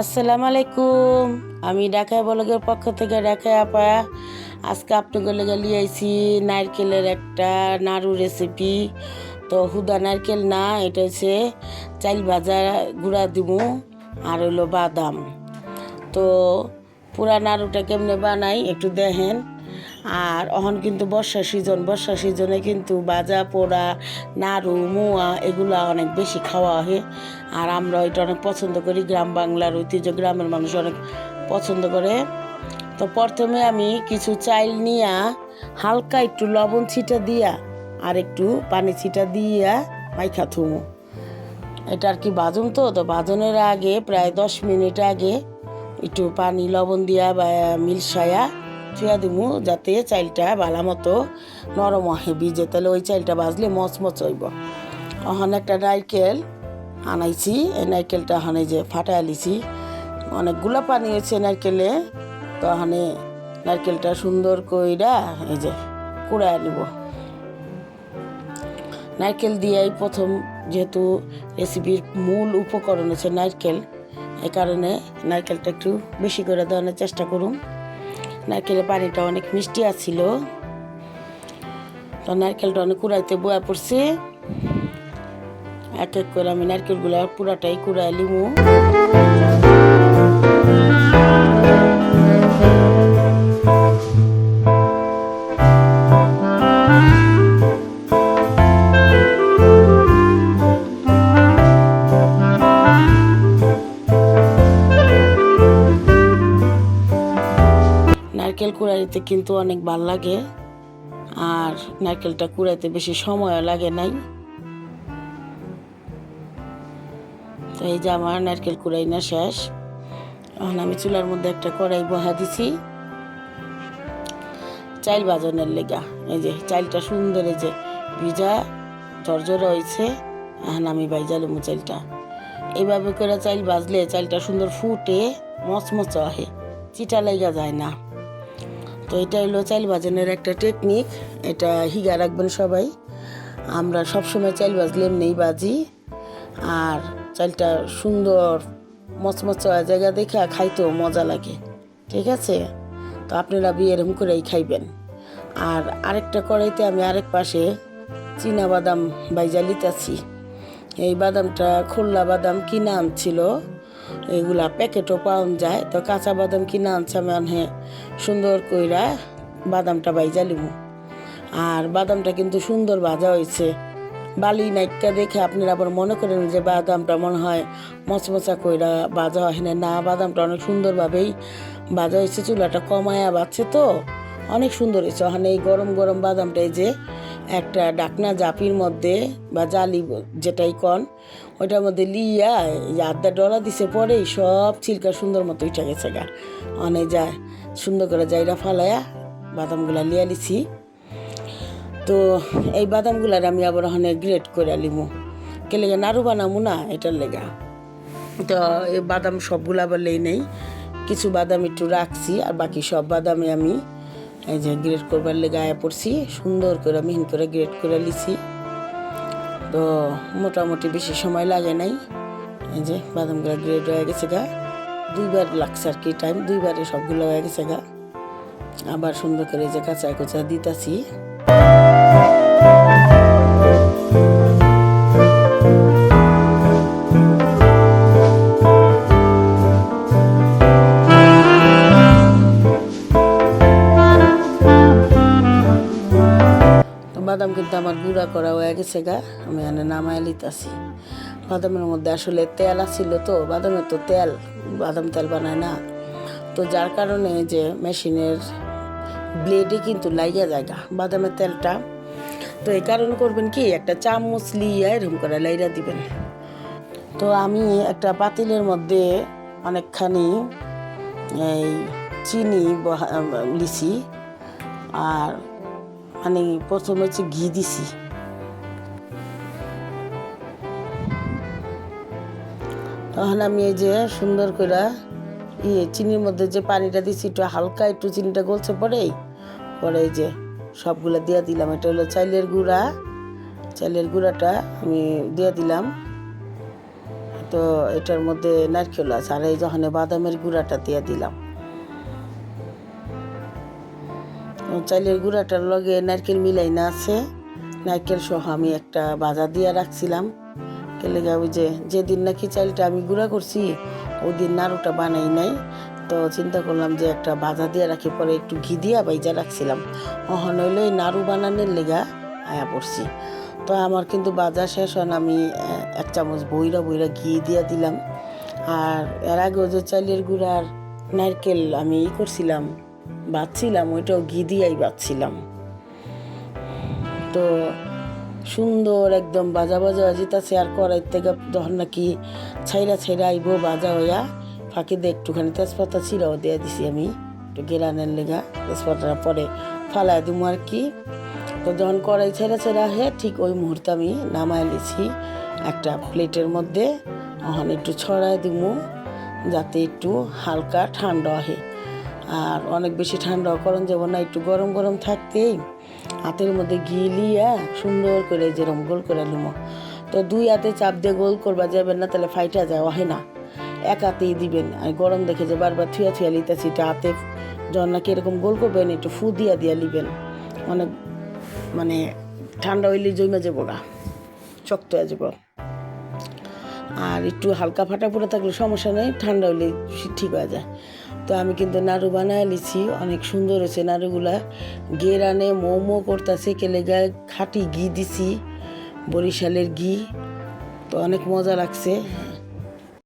আসসালামু আলাইকুম। আমি ঢাকায় বলগের পক্ষ থেকে ঢাকায় আপা, আজকে আপনাদের লেগে নিয়ে আইছি নারকেলের একটা নাড়ু রেসিপি তো হুদা নারকেল না, এটা হচ্ছে চাইল ভাজা গুঁড়া দিব আর হলো বাদাম। তো পুরা নাড়ুটা কেমনে বানাই একটু দেখেন। আর অহন কিন্তু বর্ষা সিজন বর্ষা সিজনে কিন্তু বাজা, পোড়া, নাড়ু, মুয়া এগুলা অনেক বেশি খাওয়া হয়। আর আমরা এটা অনেক পছন্দ করি, গ্রাম বাংলার ঐতিহ্য, গ্রামের মানুষ অনেক পছন্দ করে। তো প্রথমে আমি কিছু চাইল নিয়া হালকা একটু লবণ ছিটা দিয়া আর একটু পানি ছিটা দিয়া মাইখা থুমু। এটা আর কি বাজুন তো তো বাজনের আগে প্রায় দশ মিনিট আগে একটু পানি লবণ দিয়া বা মিলসায়া চুয়া দিমু যাতে চাইলটা ভালো মতো নরম হয় ভিজে। তাহলে ওই চাইলটা ভাজলে মচমচ হইব। ওখানে একটা নারকেল আনাইছি, এই নারকেলটা ওখানে যে ফাটাই লিছি। অনেকগুলো পানি হয়েছে নারকেলে তো ওখানে নারকেলটা সুন্দর কইরা এই যে কুড়ায় নিব। নারকেল দিয়েই প্রথম যেহেতু রেসিপির মূল উপকরণ হচ্ছে নারকেল এই কারণে নারকেলটা একটু বেশি করে দেওয়ানোর চেষ্টা করুন। নারকেলের পানিটা অনেক মিষ্টি আছিল। তো নারকেলটা অনেক কুড়াইতে বয়া পড়ছে। এক এক করে আমি নারকেলগুলো পুরাটাই কুড়াই লিমু। কুড়াইতে কিন্তু অনেক ভালো লাগে। আর নারকেলটা কুড়াইতে বেশি সময়ও লাগে নাই। তো এই যে আমার নারকেল কুড়াই না শেষ। এখন আমি চুলার মধ্যে একটা কড়াই বহা দিছি। চাইল বাজনের লেগা। এই যে চাইলটা সুন্দর এই যে ভিজা, ঝরঝরে হয়েছে। এখন আমি বাইজা লুমু চাইলটা। এইভাবে করে চাইল বাজলে চাইলটা সুন্দর ফুটে, মচমচ হয় চিটা লেগা যায় না। তো এটা হলো চাইল বাজানোর একটা টেকনিক এটা হিগা রাখবেন সবাই। আমরা সবসময় চাইল বাজলে এমনিই বাজি, আর চালটা সুন্দর মচমচা জায়গা দেখে খাইতেও মজা লাগে, ঠিক আছে? তো আপনারা বিয়ে করেই খাইবেন। আর আরেকটা কড়াইতে আমি আরেক পাশে চীনা বাদাম বাইজা লিতাছি। এই বাদামটা খোল্লা বাদাম কিনা আনছিল এগুলা প্যাকেটও পাওয়া যায়। তো কাঁচা বাদাম কিনা আনছে মানে সুন্দর কইরা বাদামটা বাইজা লিমু আর বাদামটা কিন্তু সুন্দর ভাজা হয়েছে বালি নাইকা দেখে আপনারা আবার মনে করেন যে বাদামটা মনে হয় মচমচা কইরা ভাজা হয় না। না, বাদামটা অনেক সুন্দরভাবেই ভাজা হয়েছে চুলাটা কমায়া বাচ্ছে তো। অনেক সুন্দর হয়েছে ওখানে এই গরম গরম বাদামটাই যে একটা ডাকনা জাপির মধ্যে বা জালি যেটাই কন ওইটার মধ্যে লিয়া, এই ডলা দিছে পরেই সব ছিলকা সুন্দর মতো উঠে গেছে গা। অনেক যায় সুন্দর করে যাইরা ফালায়া বাদামগুলা লিয়া লিছি। তো এই বাদামগুলার আমি আবার ওখানে গ্রেট করে লিমু। কে লেগে নাড়ু বানামু না, এটার লেগা। তো এই বাদাম সবগুলো আবার লেই নেই। কিছু বাদাম একটু রাখছি আর বাকি সব বাদামে আমি এই যে গ্রেট করবার লেগে আয়া পড়ছি। সুন্দর করে মিহিন করে গ্রেট করে লিছি। তো মোটামুটি বেশি সময় লাগে নাই। এই যে বাদামগুলো গ্রেড হয়ে গেছে গা। দুইবার লাগছে আর কি টাইম দুইবারে সবগুলো হয়ে গেছে গা। আবার সুন্দর করে যে কাঁচা কোচা দিতাছি। কিন্তু আমার গুঁড়া করা হয়ে গেছে গা, আমি এখানে নামায় লিতাছি। বাদামের মধ্যে আসলে তেল আছিল তো বাদামের তো তেল, বাদাম তেল বানায় না। তো যার কারণে যে মেশিনের ব্লেডে কিন্তু লাইগা জায়গা বাদামের তেলটা। তো এই কারণে করবেন কি, একটা চামচ লিয়ে এরকম করে লাইরা দিবেন। তো আমি একটা পাতিলের মধ্যে অনেকখানি এই চিনি লিছি, আর মানে প্রথমে হচ্ছে ঘি দিছি। তখন আমি এই যে সুন্দর করে ইয়ে চিনির মধ্যে যে পানিটা দিছি, একটু হালকা একটু চিনিটা গলছে পরেই, পরে এই যে সবগুলো দিয়ে দিলাম। এটা হলো চাইলের গুঁড়া। চাইলের গুঁড়াটা আমি দিয়ে দিলাম। তো এটার মধ্যে নারকেল আছে, আর এই যখন বাদামের গুঁড়াটা দিয়ে দিলাম। চাইলের গুঁড়াটার লগে নারকেল মিলাই না আছে। নারকেল সহ আমি একটা বাজা দিয়ে রাখছিলাম। কেলে ওই যে যেদিন নাকি চাইলটা আমি গুঁড়া করছি ওই দিন নাড়ুটা বানাই নাই। তো চিন্তা করলাম যে একটা বাজা দিয়ে রাখি, পরে একটু ঘি দিয়া বাইজা রাখছিলাম। অহন হইলে ওই নাড়ু বানানোর লেগা আয়া পড়ছি। তো আমার কিন্তু বাজা শেষ হন আমি এক চামচ বইরা বইরা ঘি দিয়া দিলাম। আর এর আগেও যে চালের গুঁড়ার নারকেল আমি ই করছিলাম বাচ্ছিলাম, ওইটাও ঘি দিয়াই বাচ্ছিলাম। তো সুন্দর একদম বাজা বাজা বাজিতাছে আর কড়াই থেকে যখন নাকি ছাইরা ছাইরা আইব বাজা হইয়া, ফাঁকি দিয়ে একটুখানি তেজপাতা ছিঁড়াও দিয়ে দিছি আমি, একটু গেরানের লেগা, তেজপাতাটা পরে ফালাই দিমু আর কি। তো যখন কড়াই ছেড়া ছেড়া হে ঠিক ওই মুহূর্তে আমি নামায় নিছি একটা প্লেটের মধ্যে তখন একটু ছড়ায় দিমু, যাতে একটু হালকা ঠান্ডা হয় আর অনেক বেশি ঠান্ডা করন যাব না, একটু গরম গরম থাকতেই হাতের মধ্যে ঘি লিয়া সুন্দর করে যেরকম গোল করে নিমো তো দুই হাতে চাপ দিয়ে গোল করবা যাবেন না, তাহলে ফাইটা যাওয়া হয় না। এক হাতেই দিবেন, আর গরম দেখে যে বারবার থুয়া থুয়া লিতেছি, এটা হাতে যখন নাকি এরকম গোল করবেন, একটু ফু দিয়া দিয়া লিবেন। অনেক মানে ঠান্ডা হইলে জমে যাব গা, শক্ত হয়ে যাব। আর একটু হালকা ফাটা পড়ে থাকলে সমস্যা নেই, ঠান্ডা হইলে ঠিক হয়ে যায়। তো আমি কিন্তু নাড়ু বানায় লিছি অনেক সুন্দর হয়েছে নাড়ুগুলা। গেরানে মোমো করতেছে, কেলে গায়ে খাটি ঘি দিছি, বরিশালের ঘি, তো অনেক মজা লাগছে।